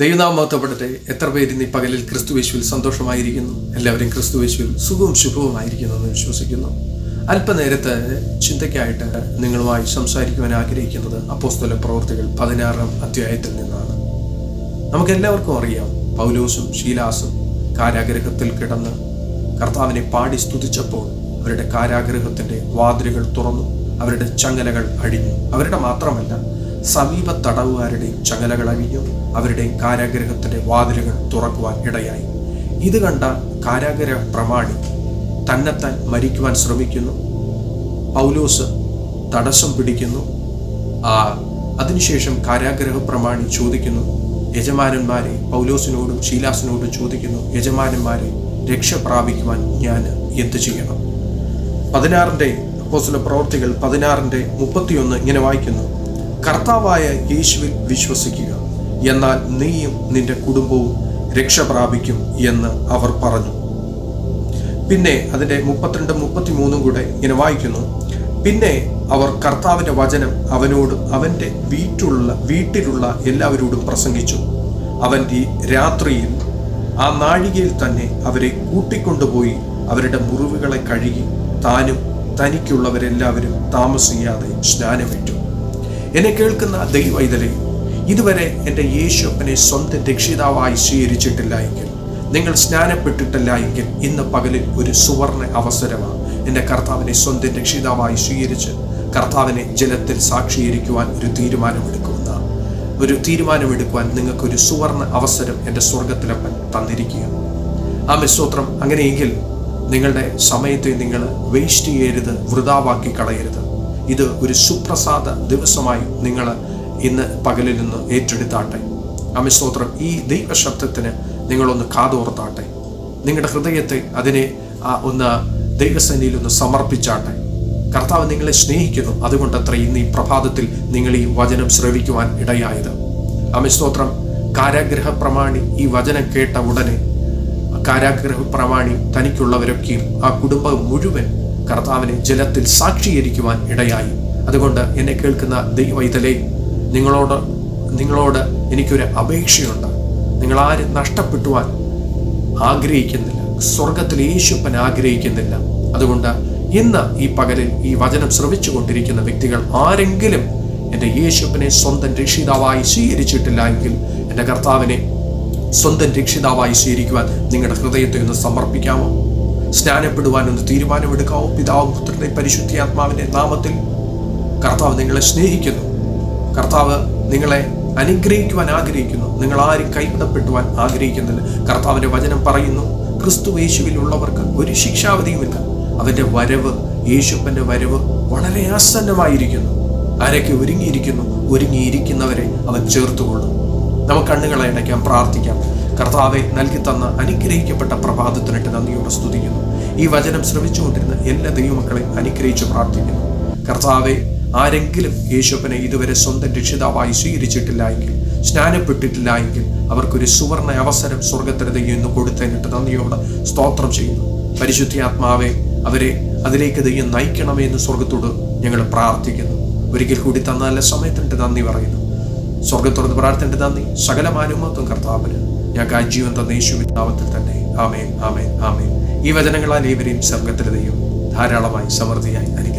ദൈവനാമത്തപ്പെടട്ടെ എത്ര പേര് ഇന്ന് പകലിൽ ക്രിസ്തുവേശുവിൽ സന്തോഷമായിരിക്കുന്നു? എല്ലാവരും ക്രിസ്തു യേശുവിൽ സുഖവും ശുഭവുമായിരിക്കുന്നു എന്ന് വിശ്വസിക്കുന്നു. അല്പനേരത്തെ ചിന്തയ്ക്കായിട്ട് നിങ്ങളുമായി സംസാരിക്കുവാൻ ആഗ്രഹിക്കുന്നത് അപ്പോസ്തല പ്രവർത്തികൾ പതിനാറാം അധ്യായത്തിൽ നിന്നാണ്. നമുക്കെല്ലാവർക്കും അറിയാം പൗലോസും ശീലാസും കാരാഗ്രഹത്തിൽ കിടന്ന് കർത്താവിനെ പാടി സ്തുതിച്ചപ്പോൾ അവരുടെ കാരാഗ്രഹത്തിന്റെ വാതിലുകൾ തുറന്നു അവരുടെ ചങ്ങലകൾ അഴിഞ്ഞു അവരുടെ മാത്രമല്ല സമീപ തടവുകാരുടെയും ചങ്ങലകൾ അഴിഞ്ഞു അവരുടെയും കാരാഗ്രഹത്തിന്റെ വാതിലുകൾ തുറക്കുവാൻ ഇടയായി. ഇത് കണ്ട കാരാഗ്രഹ പ്രമാണി തന്നെത്താൻ മരിക്കുവാൻ ശ്രമിക്കുന്നു. പൗലോസ് തടസ്സം പിടിക്കുന്നു. ആ അതിനുശേഷം കാരാഗ്രഹ പ്രമാണി ചോദിക്കുന്നു. യജമാനന്മാരെ പൗലോസിനോടും ശീലാസിനോടും ചോദിക്കുന്നു യജമാനന്മാരെ രക്ഷ പ്രാപിക്കുവാൻ ഞാൻ എന്ത് ചെയ്യണം? അപ്പോസ്തല പ്രവർത്തികൾ പതിനാറിന്റെ മുപ്പത്തിയൊന്ന് ഇങ്ങനെ വായിക്കുന്നു. കർത്താവായ യേശുവിൽ വിശ്വസിക്കുക. എന്നാൽ നീയും നിന്റെ കുടുംബവും രക്ഷ പ്രാപിക്കും എന്ന് അവർ പറഞ്ഞു. പിന്നെ അതിന്റെ മുപ്പത്തിരണ്ട് മുപ്പത്തിമൂന്നും കൂടെ ഇങ്ങനെ വായിക്കുന്നു. പിന്നെ അവർ കർത്താവിന്റെ വചനം അവനോട് അവന്റെ വീട്ടിലുള്ള വീട്ടിലുള്ള എല്ലാവരോടും പ്രസംഗിച്ചു. അവൻ രാത്രിയിൽ ആ നാഴികയിൽ തന്നെ അവരെ കൂട്ടിക്കൊണ്ടുപോയി അവരുടെ മുറിവുകളെ കഴുകി താനും തനിക്കുള്ളവരെല്ലാവരും താമസിയാതെ സ്നാനമേറ്റു. എന്നെ കേൾക്കുന്ന ദൈവൈതലെ ഇതുവരെ എന്റെ യേശുപ്പനെ സ്വന്തം രക്ഷിതാവായി സ്വീകരിച്ചിട്ടില്ല എങ്കിൽ നിങ്ങൾ സ്നാനപ്പെട്ടിട്ടില്ല എങ്കിൽ ഇന്ന് പകലിൽ ഒരു സുവർണ അവസരമാണ് എന്റെ കർത്താവിനെ സ്വന്തം രക്ഷിതാവായി സ്വീകരിച്ച് കർത്താവിനെ ജലത്തിൽ സാക്ഷീകരിക്കുവാൻ ഒരു തീരുമാനമെടുക്കുന്ന ഒരു തീരുമാനമെടുക്കുവാൻ നിങ്ങൾക്കൊരു സുവർണ അവസരം എന്റെ സ്വർഗത്തിലപ്പൻ തന്നിരിക്കുക ആ മിസ്തോത്രം അങ്ങനെയെങ്കിൽ നിങ്ങളുടെ സമയത്തെ നിങ്ങൾ വേസ്റ്റ് ചെയ്യരുത് വൃതാവാക്കി കളയരുത്. ഇത് ഒരു സുപ്രസാദ ദിവസമായി നിങ്ങൾ ഇന്ന് പകലിൽ നിന്ന് ഏറ്റെടുത്താട്ടെ. അമിസ്തോത്രം ഈ ദൈവശബ്ദത്തിന് നിങ്ങളൊന്ന് കാതോർത്താട്ടെ. നിങ്ങളുടെ ഹൃദയത്തെ അതിനെ ഒന്ന് ദൈവസേനയിൽ ഒന്ന് സമർപ്പിച്ചാട്ടെ. കർത്താവ് നിങ്ങളെ സ്നേഹിക്കുന്നു. അതുകൊണ്ടത്ര ഇന്ന് ഈ പ്രഭാതത്തിൽ നിങ്ങൾ ഈ വചനം ശ്രവിക്കുവാൻ ഇടയായത്. അമിസ്തോത്രം കാരാഗ്രഹ പ്രമാണി ഈ വചനം കേട്ട ഉടനെ കാരാഗ്രഹ പ്രമാണി തനിക്കുള്ളവരൊക്കെയും ആ കുടുംബം മുഴുവൻ കർത്താവിനെ ജലത്തിൽ സാക്ഷീകരിക്കുവാൻ ഇടയായി. അതുകൊണ്ട് എന്നെ കേൾക്കുന്ന ദൈവൈതലേ നിങ്ങളോട് നിങ്ങളോട് എനിക്കൊരു അപേക്ഷയുണ്ട്. നിങ്ങളാരും നഷ്ടപ്പെട്ടുവാൻ ആഗ്രഹിക്കുന്നില്ല. സ്വർഗത്തിൽ യേശുപ്പൻ ആഗ്രഹിക്കുന്നില്ല. അതുകൊണ്ട് ഇന്ന് ഈ പകലിൽ ഈ വചനം ശ്രവിച്ചു കൊണ്ടിരിക്കുന്ന വ്യക്തികൾ ആരെങ്കിലും എന്റെ യേശുപ്പനെ സ്വന്തം രക്ഷിതാവായി സ്വീകരിച്ചിട്ടില്ല എങ്കിൽ എന്റെ കർത്താവിനെ സ്വന്തം രക്ഷിതാവായി സ്വീകരിക്കുവാൻ നിങ്ങളുടെ ഹൃദയത്തെ ഒന്ന് സമർപ്പിക്കാമോ? സ്നാനപ്പെടുവാൻ ഒന്ന് തീരുമാനമെടുക്കാവോ പിതാവും പുത്രന്റെ പരിശുദ്ധിയാത്മാവിന്റെ നാമത്തിൽ കർത്താവ് നിങ്ങളെ സ്നേഹിക്കുന്നു. കർത്താവ് നിങ്ങളെ അനുഗ്രഹിക്കുവാൻ ആഗ്രഹിക്കുന്നു. നിങ്ങൾ ആരും കൈവിടപ്പെട്ടുവാൻ ആഗ്രഹിക്കുന്നില്ല. കർത്താവിന്റെ വചനം പറയുന്നു ക്രിസ്തു യേശുവിലുള്ളവർക്ക് ഒരു ശിക്ഷാവധിയുമില്ല. അവന്റെ വരവ് യേശുപ്പന്റെ വരവ് വളരെ ആസന്നമായിരിക്കുന്നു. ആരൊക്കെ ഒരുങ്ങിയിരിക്കുന്നു. ഒരുങ്ങിയിരിക്കുന്നവരെ അവൻ ചേർത്തുകൊള്ളും. നമുക്ക് കണ്ണുകളെ അടയ്ക്കാം പ്രാർത്ഥിക്കാം. കർത്താവെ നൽകി തന്ന അനുഗ്രഹിക്കപ്പെട്ട പ്രഭാതത്തിനിട്ട് നന്ദിയോടെ സ്തുതിക്കുന്നു. ഈ വചനം ശ്രമിച്ചുകൊണ്ടിരുന്ന എല്ലാ ദൈവമക്കളെ അനുഗ്രഹിച്ച് പ്രാർത്ഥിക്കുന്നു. കർത്താവെ ആരെങ്കിലും യേശുപ്പനെ ഇതുവരെ സ്വന്തം രക്ഷിതാവായി സ്വീകരിച്ചിട്ടില്ല എങ്കിൽ സ്നാനപ്പെട്ടിട്ടില്ല എങ്കിൽ അവർക്കൊരു സുവർണ അവസരം സ്വർഗത്തിന് ദൈവം കൊടുത്തതിനിട്ട് നന്ദിയോടെ സ്തോത്രം ചെയ്യുന്നു. പരിശുദ്ധിയാത്മാവെ അവരെ അതിലേക്ക് ദൈവം നയിക്കണമേ എന്ന് സ്വർഗത്തോട് ഞങ്ങൾ പ്രാർത്ഥിക്കുന്നു. ഒരിക്കൽ കൂടി തന്ന നല്ല സമയത്തിനിട്ട് നന്ദി പറയുന്നു. സ്വർഗത്തോട് പ്രാർത്ഥന നന്ദി. സകലമാനുമത്വം കർത്താവിന്. ഞങ്ങൾക്ക് ആ ജീവൻ തന്ന യേശുവിൻ നാമത്തിൽ തന്നെ ആമേ ആമേ ആമേ ഈ വചനങ്ങളാൽ ഏവരെയും ദൈവം ധാരാളമായി സമൃദ്ധിയായി അനുഗ്രഹിക്കട്ടെ.